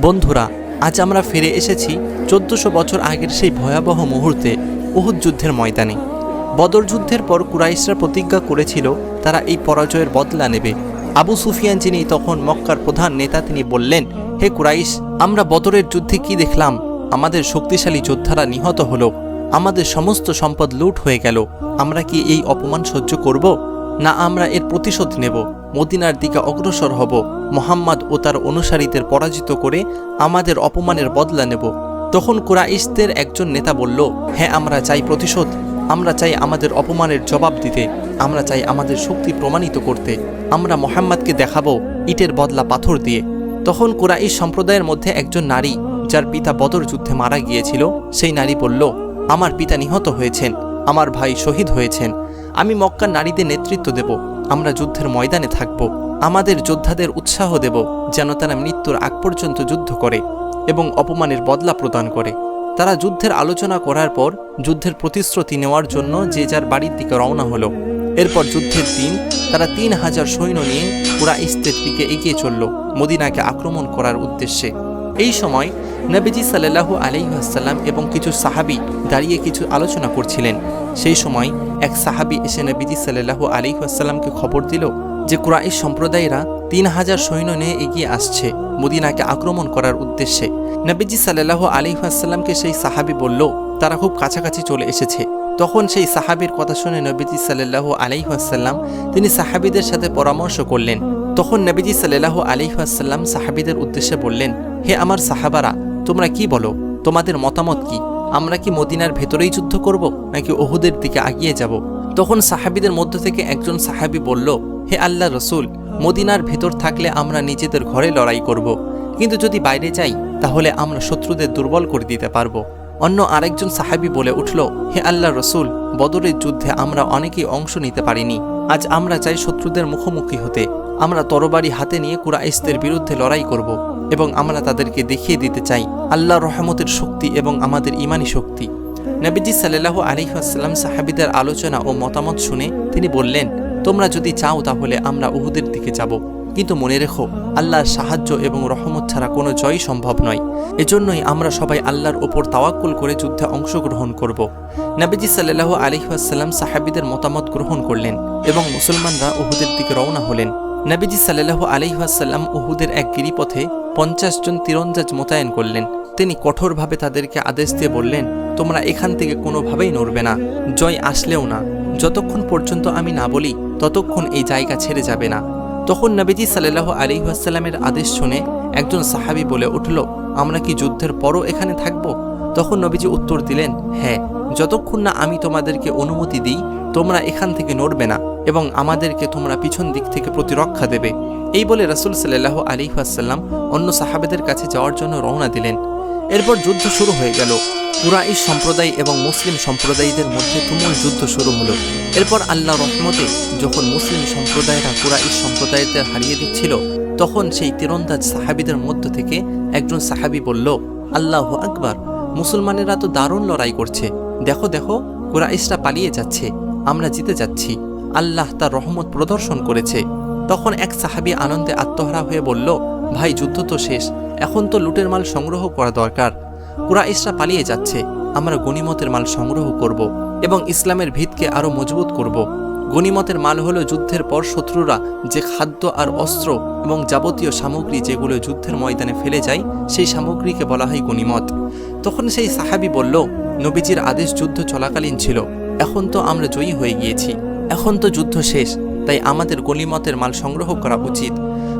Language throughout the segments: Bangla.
বন্ধুরা, আজ আমরা ফিরে এসেছি চোদ্দশো বছর আগের সেই ভয়াবহ মুহূর্তে উহুদ যুদ্ধের ময়দানে। বদর যুদ্ধের পর কুরাইশরা প্রতিজ্ঞা করেছিল, তারা এই পরাজয়ের বদলা নেবে। আবু সুফিয়ান যিনি তখন মক্কার প্রধান নেতা, তিনি বললেন, হে কুরাইশ, আমরা বদরের যুদ্ধে কি দেখলাম? আমাদের শক্তিশালী যোদ্ধারা নিহত হলো। আমাদের সমস্ত সম্পদ লুট হয়ে গেল। আমরা কি এই অপমান সহ্য করব? না, আমরা এর প্রতিশোধ নেব। মদিনার দিকে অগ্রসর হব। মোহাম্মদ ও তার অনুসারীদের পরাজিত করে আমাদের অপমানের বদলা নেব। তখন কুরাইশদের একজন নেতা বলল হ্যাঁ আমরা চাই প্রতিশোধ। আমরা চাই আমাদের অপমানের জবাব দিতে। আমরা চাই আমাদের শক্তি প্রমাণিত করতে। আমরা মোহাম্মদকে দেখাবো ইটের বদলা পাথর দিয়ে। তখন কুরাইশ সম্প্রদায়ের মধ্যে একজন নারী, যার পিতা বদর যুদ্ধে মারা গিয়েছিল, সেই নারী বলল, আমার পিতা নিহত হয়েছেন। আমার ভাই শহীদ হয়েছেন। আমি মক্কার নারীদের নেতৃত্ব দেব। আমরা যুদ্ধের ময়দানে থাকব। আমাদের যোদ্ধাদের উৎসাহ দেব যেন তারা মৃত্যুর আগ পর্যন্ত যুদ্ধ করে এবং অপমানের বদলা প্রদান করে। তারা যুদ্ধের আলোচনা করার পর যুদ্ধের প্রতিশ্রুতি নেওয়ার জন্য যে যার বাড়ির দিকে রওনা হলো। এরপর যুদ্ধের দিন তারা তিন হাজার সৈন্য নিয়ে পুরা ইস্তের দিকে এগিয়ে চলল, মদিনাকে আক্রমণ করার উদ্দেশ্যে। এই সময় নবীজি সাল্লাহু আলাইহাসাল্লাম এবং কিছু সাহাবি দাঁড়িয়ে কিছু আলোচনা করছিলেন। সেই সময় এক সাহাবি এসে নবীজি সাল্লাহু আলাইহাসাল্লামকে খবর দিল যে কুরাইশ সম্প্রদায়রা তিন হাজার সৈন্য নিয়ে এগিয়ে আসছে মদিনাকে আক্রমণ করার উদ্দেশ্যে। নবীজি সাল্লাহু আলাইহাসাল্লামকে সেই সাহাবি বলল, তারা খুব কাছাকাছি চলে এসেছে। তখন সেই সাহাবির কথা শুনে নবীজি সাল্লাহু আলাইহাসাল্লাম তিনি সাহাবিদের সাথে পরামর্শ করলেন তখন নবীজি সাল্লাহু আলিহাসাল্লাম সাহাবিদের উদ্দেশ্যে বললেন, হে আমার সাহাবারা, তোমরা কি বলো? তোমাদের মতামত কি? আমরা কি মদিনার ভেতরেই যুদ্ধ করব, নাকি ওহুদের দিকে আগিয়ে যাব? তখন সাহাবিদের মধ্য থেকে একজন সাহাবি বলল, হে আল্লাহ রসুল, মদিনার ভেতর থাকলে আমরা নিজেদের ঘরে লড়াই করব। কিন্তু যদি বাইরে যাই, তাহলে আমরা শত্রুদের দুর্বল করে দিতে পারব। অন্য আরেকজন সাহাবি বলে উঠল, হে আল্লাহ রসুল, বদরের যুদ্ধে আমরা অনেকেই অংশ নিতে পারিনি। আজ আমরা চাই শত্রুদের মুখোমুখি হতে। আমরা তরবারি হাতে নিয়ে কুরাইশদের বিরুদ্ধে লড়াই করব এবং আমরা তাদেরকে দেখিয়ে দিতে চাই আল্লাহ রহমতের শক্তি এবং আমাদের ইমানি শক্তি। নবীজি সাল্লাহ আলিহাসাল্লাম সাহাবিদের আলোচনা ও মতামত শুনে তিনি বললেন, তোমরা যদি চাও তাহলে আমরা উহুদের দিকে যাব। কিন্তু মনে রেখো, আল্লাহর সাহায্য এবং রহমত ছাড়া কোনো জয় সম্ভব নয়। এজন্যই আমরা সবাই আল্লাহর ওপর তাওয়াক্কুল করে যুদ্ধে অংশগ্রহণ করব। নবীজি সাল্লাহ আলিহাসাল্লাম সাহাবিদের মতামত গ্রহণ করলেন এবং মুসলমানরা উহুদের দিকে রওনা হলেন। নবীজি সাল্লাহ আলিহাসাল্লাম উহুদের এক গিরিপথে পঞ্চাশ জন তীরন্দাজ মোতায়েন করলেন। তিনি কঠোরভাবে তাদেরকে আদেশ দিয়ে বললেন, তোমরা এখান থেকে কোনোভাবেই নড়বে না, জয় আসলেও না। যতক্ষণ পর্যন্ত আমি না বলি, ততক্ষণ এই জায়গা ছেড়ে যাবে না। তখন নবীজি সাল্লাহ আলিহাসাল্লামের আদেশ শুনে একজন সাহাবি বলে উঠল, আমরা কি যুদ্ধের পরও এখানে থাকব? তখন নবীজি উত্তর দিলেন হ্যাঁ যতক্ষণ না আমি তোমাদেরকে অনুমতি দিই, তোমরা এখান থেকে নড়বে না। এবং আমাদেরকে তোমরা পিছন দিক থেকে প্রতিরক্ষা দেবে। এই বলে রাসুল সাল্লাহ আলী আসাল্লাম অন্য সাহাবেদের কাছে যাওয়ার জন্য রওনা দিলেন। এরপর যুদ্ধ শুরু হয়ে গেল। কুরাইশ সম্প্রদায় এবং মুসলিম সম্প্রদায়ীদের মধ্যে তুমুল যুদ্ধ শুরু হলো। এরপর আল্লাহ রহমতে যখন মুসলিম সম্প্রদায়রা কুরাইশ সম্প্রদায়দের হারিয়ে দিচ্ছিল, তখন সেই তীরন্দাজ সাহাবিদের মধ্য থেকে একজন সাহাবি বলল, আল্লাহ আকবার, মুসলমানেরা তো দারুণ লড়াই করছে। দেখো দেখো, কুরাইশরা পালিয়ে যাচ্ছে। আমরা জিতে যাচ্ছি। আল্লাহ তার রহমত প্রদর্শন করেছে। তখন এক সাহাবি আনন্দে আত্মহারা হয়ে বলল, ভাই, যুদ্ধ তো শেষ, এখন তো লুটের মাল সংগ্রহ করা দরকার। কুরাইশরা পালিয়ে যাচ্ছে, আমরা গনিমতের মাল সংগ্রহ করব এবং ইসলামের ভিতকে আরও মজবুত করব। গনিমতের মাল হলো যুদ্ধের পর শত্রুরা যে খাদ্য আর অস্ত্র এবং যাবতীয় সামগ্রী যেগুলো যুদ্ধের ময়দানে ফেলে যায়, সেই সামগ্রীকে বলা হয় গনিমত তখন সেই সাহাবি বলল, নবীজির আদেশ যুদ্ধ চলাকালীন ছিল, এখন তো আমরা জয়ী হয়ে গিয়েছি। এখন তো যুদ্ধ শেষ, তাই আমাদের গলিমতের মাল সংগ্রহ করা উচিত।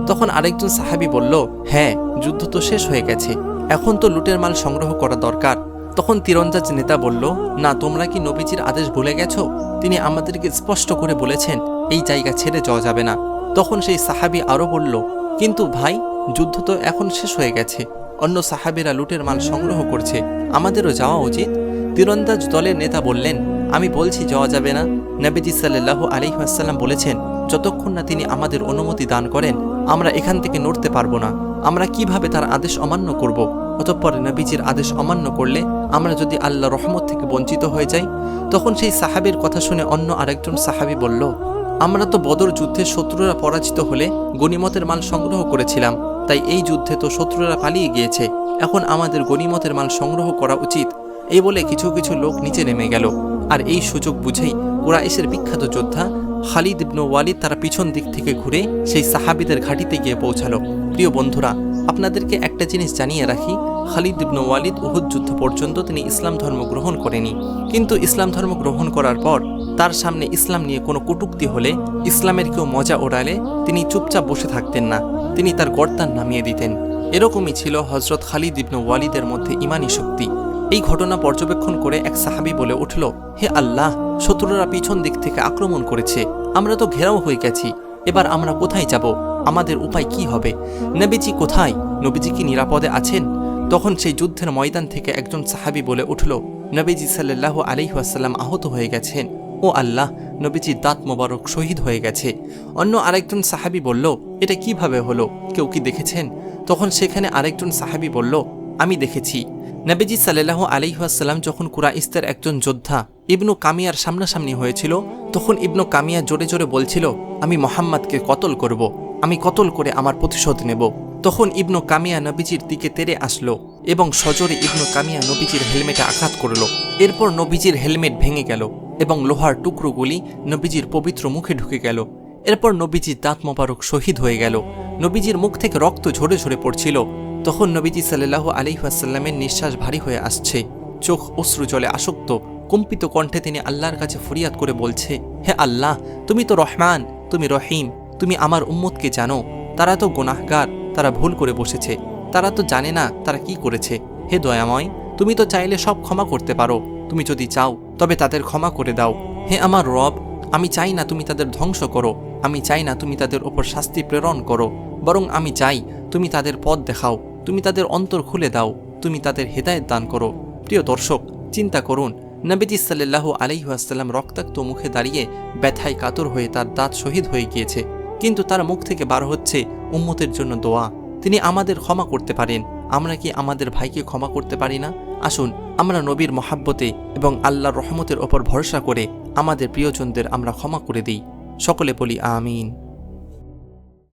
তখন আরেকজন সাহাবি বলল হ্যাঁ যুদ্ধ তো শেষ হয়ে গেছে, এখন তো লুটের মাল সংগ্রহ করা দরকার। তখন তীরন্দাজ নেতা বলল, না, তোমরা কি নবীজির আদেশ ভুলে গেছো? তিনি আমাদেরকে স্পষ্ট করে বলেছেন, এই জায়গা ছেড়ে যাওয়া যাবে না। তখন সেই সাহাবি আরও বলল, কিন্তু ভাই, যুদ্ধ তো এখন শেষ হয়ে গেছে, অন্য সাহাবিরা লুটের মাল সংগ্রহ করছে, আমাদেরও যাওয়া উচিত। তীরন্দাজ দলের নেতা বললেন আমি বলছি, যাওয়া যাবে না? নবীজি সাল্লাহ আলিহাসাল্লাম বলেছেন, যতক্ষণ না তিনি আমাদের অনুমতি দান করেন, আমরা এখান থেকে নড়তে পারব না। আমরা কীভাবে তার আদেশ অমান্য করব? অতঃপর নবীজির আদেশ অমান্য করলে আমরা যদি আল্লাহ রহমত থেকে বঞ্চিত হয়ে যাই? তখন সেই সাহাবির কথা শুনে অন্য আরেকজন সাহাবি বলল, আমরা তো বদর যুদ্ধে শত্রুরা পরাজিত হলে গনিমতের মাল সংগ্রহ করেছিলাম। তাই এই যুদ্ধে তো শত্রুরা পালিয়ে গিয়েছে। এখন আমাদের গনিমতের মাল সংগ্রহ করা উচিত। এই বলে কিছু কিছু লোক নিচে নেমে গেল। আর এই সুযোগ বুঝেই কুরাইশের বিখ্যাত যোদ্ধা খালিদ ইবনু ওয়ালিদ তারা পিছন দিক থেকে ঘুরে সেই সাহাবিদের ঘাঁটিতে গিয়ে পৌঁছালো। প্রিয় বন্ধুরা, আপনাদেরকে একটা জিনিস জানিয়ে রাখি, খালিদ ইবনু ওয়ালিদ উহুদ যুদ্ধ পর্যন্ত তিনি ইসলাম ধর্ম গ্রহণ করেনি। কিন্তু ইসলাম ধর্ম গ্রহণ করার পর তার সামনে ইসলাম নিয়ে কোনো কটুক্তি হলে, ইসলামের কেউ মজা ওড়ালে তিনি চুপচাপ বসে থাকতেন না। তিনি তার গর্দান নামিয়ে দিতেন। এরকমই ছিল হজরত খালিদ ইবনু ওয়ালিদের মধ্যে ইমানি শক্তি। এই ঘটনা পর্যবেক্ষণ করে এক সাহাবি বলে উঠল, হে আল্লাহ, শত্রুরা পিছন দিক থেকে আক্রমণ করেছে। আমরা তো ঘেরাও হয়ে গেছি। এবার আমরা কোথায় যাব? আমাদের উপায় কি হবে? নবীজি কোথায়? নবীজি কি নিরাপদে আছেন? তখন সেই যুদ্ধের ময়দান থেকে একজন সাহাবি বলে উঠল, নবীজি সাল্লাহ আলিহাসাল্লাম আহত হয়ে গেছেন। ও আল্লাহ, নবীজির দাঁত মোবারক শহীদ হয়ে গেছে। অন্য আরেকজন সাহাবি বলল, এটা কীভাবে হলো? কেউ কি দেখেছেন? তখন সেখানে আরেকজন সাহাবি বলল, আমি দেখেছি। নবীজি সাল্লাহ আলিহাসাল্লাম যখন কুরাইস্তের একজন যোদ্ধা ইবনু কামিয়ার সামনাসামনি হয়েছিল, তখন ইবনু কামিয়া জোরে জোরে বলছিল, আমি মোহাম্মদকে কতল করব? আমি কতল করে আমার প্রতিশোধ নেব? তখন ইবনু কামিয়া নবীজির দিকে তেরে আসলো এবং সজরে ইবনু কামিয়া নবীজির হেলমেটে আঘাত করল। এরপর নবীজির হেলমেট ভেঙে গেল এবং লোহার টুকরোগুলি নবীজির পবিত্র মুখে ঢুকে গেল। এরপর নবীজির দাঁত মোবারক শহীদ হয়ে গেল। নবীজির মুখ থেকে রক্ত ঝরে ঝরে পড়ছিল। তখন নবীজি সাল্লাহ আলিহাসাল্লামের নিঃশ্বাস ভারী হয়ে আসছে। চোখ অশ্রু জলে আসক্ত, কম্পিত কণ্ঠে তিনি আল্লাহর কাছে ফরিয়াদ করে বলছে, হে আল্লাহ, তুমি তো রহমান, তুমি রহিম, তুমি আমার উম্মতকে জানো। তারা তো গোনাহগার, তারা ভুল করে বসেছে। তারা তো জানে না তারা কি করেছে। হে দয়াময়, তুমি তো চাইলে সব ক্ষমা করতে পারো। তুমি যদি চাও, তবে তাদের ক্ষমা করে দাও। হে আমার রব, আমি চাই না তুমি তাদের ধ্বংস করো। আমি চাই না তুমি তাদের ওপর শাস্তি প্রেরণ করো। বরং আমি চাই তুমি তাদের পথ দেখাও। তুমি তাদের অন্তর খুলে দাও, তুমি তাদের হেদায়ত দান করো। প্রিয় দর্শক, চিন্তা করুন, নবীজি সাল্লাহ আলাইহাসাল্লাম রক্তাক্ত মুখে দাঁড়িয়ে ব্যথায় কাতর হয়ে তার দাঁত শহীদ হয়ে গিয়েছে। কিন্তু তার মুখ থেকে বার হচ্ছে উম্মতের জন্য দোয়া। তিনি আমাদের ক্ষমা করতে পারেন। আমরা কি আমাদের ভাইকে ক্ষমা করতে পারি না? আসুন, আমরা নবীর মহাব্বতে এবং আল্লাহর রহমতের ওপর ভরসা করে আমাদের প্রিয়জনদের আমরা ক্ষমা করে দিই। সকলে বলি, আমিন।